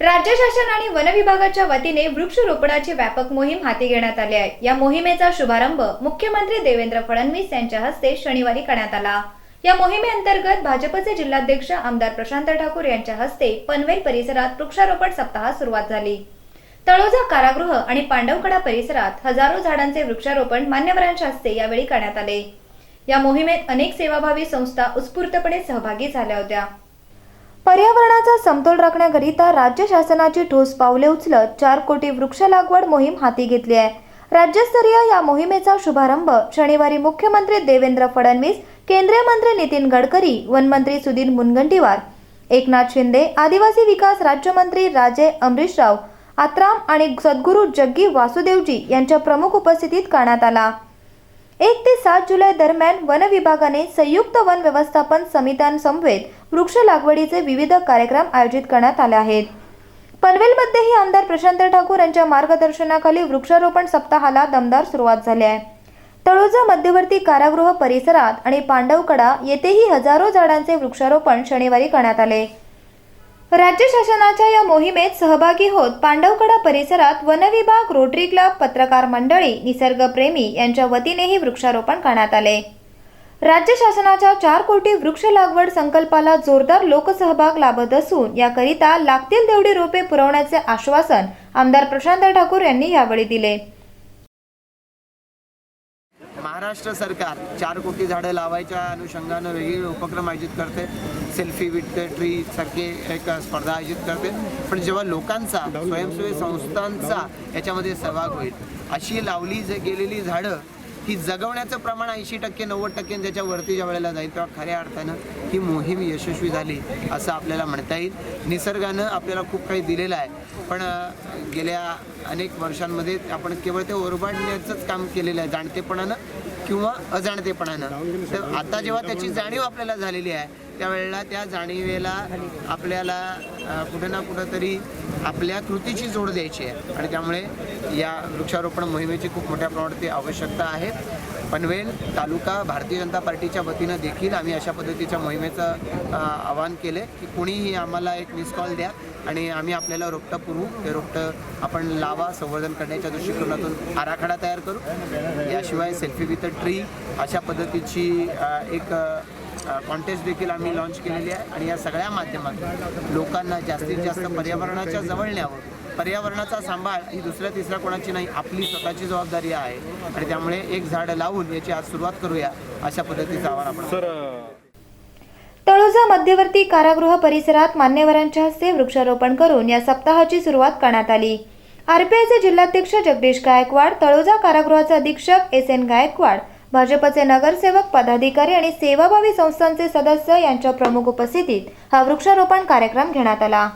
राज्य शासन आणि वन विभागाच्या वतीने वृक्षरोपणाची व्यापक मोहीम हाती घेण्यात आली आहे. या मोहिमेचा शुभारंभ मुख्यमंत्री देवेंद्र फडणवीस यांच्या हस्ते शनिवारी करण्यात आला. या मोहिमेअंतर्गत भाजपचे जिल्हाध्यक्ष आमदार प्रशांत ठाकूर यांच्या हस्ते पनवेल परिसरात वृक्षारोपण सप्ताह सुरुवात झाली. तळोजा कारागृह आणि पांडवकडा परिसरात हजारो झाडांचे वृक्षारोपण मान्यवरांच्या हस्ते यावेळी करण्यात आले. या मोहिमेत अनेक सेवाभावी संस्था उत्स्फूर्तपणे सहभागी झाल्या होत्या. पर्यावरणाचा समतोल राखण्याकरिता राज्य शासनाची ठोस पावले उचलत चार कोटी वृक्ष लागवड मोहीम हाती घेतली आहे. राज्यस्तरीय या मोहिमेचा शुभारंभ शनिवारी मुख्यमंत्री देवेंद्र फडणवीस केंद्रीय मंत्री नितीन गडकरी वनमंत्री सुधीर मुनगंटीवार एकनाथ शिंदे आदिवासी विकास राज्यमंत्री राजे अमरीशराव आत्राम आणि सद्गुरू जग्गी वासुदेवजी यांच्या प्रमुख उपस्थितीत करण्यात आला. एक ते सात जुलै दरम्यान वन विभागाने संयुक्त वन व्यवस्थापन समित्यांसमवेत वृक्ष लागवडीचे विविध कार्यक्रम आयोजित करण्यात आले आहेत. पनवेलमध्येही आमदार प्रशांत ठाकूर यांच्या मार्गदर्शनाखाली वृक्षारोपण सप्ताहाला दमदार सुरुवात झाली आहे. तळोजा मध्यवर्ती कारागृह परिसरात आणि पांडवकडा येथेही हजारो झाडांचे वृक्षारोपण शनिवारी करण्यात आले. राज्य शासनाच्या या मोहिमेत सहभागी होत पांडवकडा परिसरात वनविभाग रोटरी क्लब पत्रकार मंडळी निसर्गप्रेमी यांच्या वतीनेही वृक्षारोपण करण्यात आले. राज्य शासनाच्या चार कोटी वृक्ष लागवड संकल्पाला जोरदार लोकसहभाग लाभत असून याकरिता लागतील तेवढी रोपे पुरवण्याचे आश्वासन आमदार प्रशांत ठाकूर यांनी यावेळी दिले. महाराष्ट्र सरकार चार कोटी झाडं लावायच्या अनुषंगानं वेगवेगळे उपक्रम आयोजित करते. सेल्फी विथ द ट्री सारखे एक स्पर्धा आयोजित करते. पण जेव्हा लोकांचा स्वयंसेवी संस्थांचा याच्यामध्ये सहभाग होईल अशी लावली जे गेलेली झाडं ही जगवण्याचं प्रमाण ऐंशी टक्के नव्वद टक्के त्याच्या वरती ज्या वेळेला जाईल तेव्हा खऱ्या अर्थानं ही मोहीम यशस्वी झाली असं आपल्याला म्हणता येईल. निसर्गानं आपल्याला खूप काही दिलेलं आहे. पण गेल्या अनेक वर्षांमध्ये आपण केवळ ते ओरबाडण्याचंच काम केलेलं आहे. जाणतेपणानं किंवा अजाणतेपणानं. तर आता जेव्हा त्याची जाणीव आपल्याला झालेली आहे त्यावेळेला त्या जाणीवेला आपल्याला कुठे ना कुठंतरी आपल्या कृतीची जोड द्यायची आहे. आणि त्यामुळे या वृक्षारोपण मोहिमेची खूप मोठ्या प्रमाणावरती आवश्यकता आहे. पनवेल तालुका भारतीय जनता पार्टीच्या वतीनं देखील आम्ही अशा पद्धतीच्या मोहिमेचं आवाहन केले की कोणीही आम्हाला एक मिस कॉल द्या आणि आम्ही आपल्याला रोपटं पुरवू. ते रोपटं आपण लावा संवर्धन करण्याच्या दृष्टिकोनातून आराखडा तयार करू. याशिवाय सेल्फी विथ ट्री अशा पद्धतीची एक कॉन्टेस्ट देखील आम्ही लॉन्च केलेली आहे. आणि या सगळ्या माध्यमातून लोकांना जास्तीत जास्त पर्यावरणाच्या जवळ न्यावं पर्यावरणाचा सांभाळ ही दुसऱ्या तिसऱ्या कोणाची नाही आपली स्वतःची जबाबदारी आहे. आणि त्यामुळे एक झाड लावून याची आज सुरुवात करूया अशा पद्धतीचं आव्हान आपण सर तळोजा मध्यवर्ती कारागृह परिसरात मान्यवरांच्या हस्ते वृक्षारोपण करून या सप्ताहाची सुरुवात करण्यात आली. आरपीआयचे जिल्हाध्यक्ष जगदीश गायकवाड तळोजा कारागृहाचे अधीक्षक एस एन गायकवाड भाजपचे नगरसेवक पदाधिकारी आणि सेवाभावी संस्थांचे सदस्य यांच्या प्रमुख उपस्थितीत हा वृक्षारोपण कार्यक्रम घेण्यात आला.